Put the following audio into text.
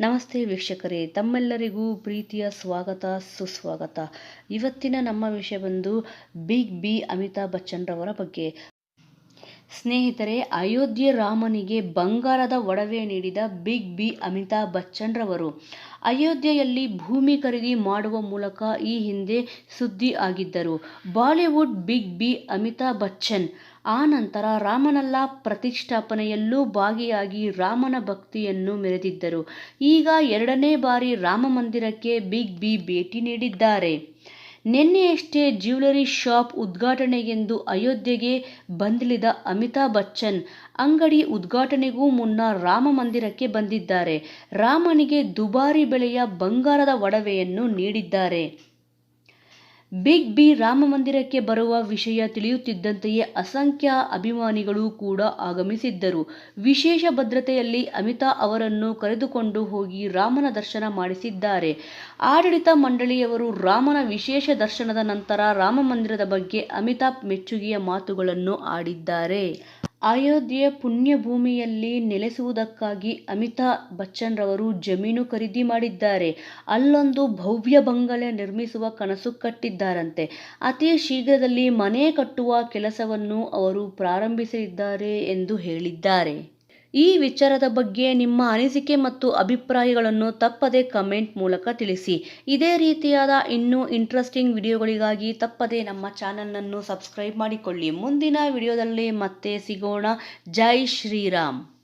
ನಮಸ್ತೆ ವೀಕ್ಷಕರೇ, ತಮ್ಮೆಲ್ಲರಿಗೂ ಪ್ರೀತಿಯ ಸ್ವಾಗತ, ಸುಸ್ವಾಗತ. ಇವತ್ತಿನ ನಮ್ಮ ವಿಷಯ ಬಂದು ಬಿಗ್ ಬಿ ಅಮಿತಾಬ್ ಬಚ್ಚನ್ರವರ ಬಗ್ಗೆ. ಸ್ನೇಹಿತರೆ, ಅಯೋಧ್ಯೆ ರಾಮನಿಗೆ ಬಂಗಾರದ ಒಡವೆ ನೀಡಿದ ಬಿಗ್ ಬಿ ಅಮಿತಾಬ್ ಬಚ್ಚನ್ರವರು. ಅಯೋಧ್ಯೆಯಲ್ಲಿ ಭೂಮಿ ಖರೀದಿ ಮಾಡುವ ಮೂಲಕ ಈ ಹಿಂದೆ ಸುದ್ದಿ ಆಗಿದ್ದರು. Bollywood big B Amitabh Bachchan ಆ ನಂತರ ರಾಮನಲ್ಲ ಪ್ರತಿಷ್ಠಾಪನೆಯಲ್ಲೂ ಭಾಗಿಯಾಗಿ ರಾಮನ ಭಕ್ತಿಯನ್ನು ಮೆರೆದಿದ್ದರು. ಈಗ ಎರಡನೇ ಬಾರಿ ರಾಮ ಮಂದಿರಕ್ಕೆ ಬಿಗ್ ಬಿ ಭೇಟಿ ನೀಡಿದ್ದಾರೆ. ನಿನ್ನೆಯಷ್ಟೇ ಜ್ಯುವೆಲರಿ ಶಾಪ್ ಉದ್ಘಾಟನೆಗೆಂದು ಅಯೋಧ್ಯೆಗೆ ಬಂದಿಳಿದ ಅಮಿತಾಬ್ ಬಚ್ಚನ್ ಅಂಗಡಿ ಉದ್ಘಾಟನೆಗೂ ಮುನ್ನ ರಾಮ ಮಂದಿರಕ್ಕೆ ಬಂದಿದ್ದಾರೆ. ರಾಮನಿಗೆ ದುಬಾರಿ ಬೆಲೆಯ ಬಂಗಾರದ ಒಡವೆಯನ್ನು ನೀಡಿದ್ದಾರೆ. ಬಿಗ್ ಬಿ ರಾಮ ಮಂದಿರಕ್ಕೆ ಬರುವ ವಿಷಯ ತಿಳಿಯುತ್ತಿದ್ದಂತೆಯೇ ಅಸಂಖ್ಯ ಅಭಿಮಾನಿಗಳು ಕೂಡ ಆಗಮಿಸಿದ್ದರು. ವಿಶೇಷ ಭದ್ರತೆಯಲ್ಲಿ ಅಮಿತಾ ಅವರನ್ನು ಕರೆದುಕೊಂಡು ಹೋಗಿ ರಾಮನ ದರ್ಶನ ಮಾಡಿಸಿದ್ದಾರೆ. ಆಡಳಿತ ಮಂಡಳಿಯವರು ರಾಮನ ವಿಶೇಷ ದರ್ಶನದ ನಂತರ ರಾಮಮಂದಿರದ ಬಗ್ಗೆ ಅಮಿತಾಬ್ ಮೆಚ್ಚುಗೆಯ ಮಾತುಗಳನ್ನು ಆಡಿದ್ದಾರೆ. ಅಯೋಧ್ಯೆ ಪುಣ್ಯಭೂಮಿಯಲ್ಲಿ ನೆಲೆಸುವುದಕ್ಕಾಗಿ ಅಮಿತಾಬ್ ಬಚ್ಚನ್ರವರು ಜಮೀನು ಖರೀದಿ ಮಾಡಿದ್ದಾರೆ. ಅಲ್ಲೊಂದು ಭವ್ಯ ಬಂಗಲೆ ನಿರ್ಮಿಸುವ ಕನಸು ಕಟ್ಟಿದ್ದಾರಂತೆ. ಅತಿ ಶೀಘ್ರದಲ್ಲಿ ಮನೆ ಕಟ್ಟುವ ಕೆಲಸವನ್ನು ಅವರು ಪ್ರಾರಂಭಿಸಲಿದ್ದಾರೆ ಎಂದು ಹೇಳಿದ್ದಾರೆ. ಈ ವಿಚಾರದ ಬಗ್ಗೆ ನಿಮ್ಮ ಅನಿಸಿಕೆ ಮತ್ತು ಅಭಿಪ್ರಾಯಗಳನ್ನು ತಪ್ಪದೇ ಕಮೆಂಟ್ ಮೂಲಕ ತಿಳಿಸಿ. ಇದೇ ರೀತಿಯಾದ ಇನ್ನೂ ಇಂಟ್ರೆಸ್ಟಿಂಗ್ ವಿಡಿಯೋಗಳಿಗಾಗಿ ತಪ್ಪದೆ ನಮ್ಮ ಚಾನಲನ್ನು ಸಬ್ಸ್ಕ್ರೈಬ್ ಮಾಡಿಕೊಳ್ಳಿ. ಮುಂದಿನ ವಿಡಿಯೋದಲ್ಲಿ ಮತ್ತೆ ಸಿಗೋಣ. ಜೈ ಶ್ರೀರಾಮ್.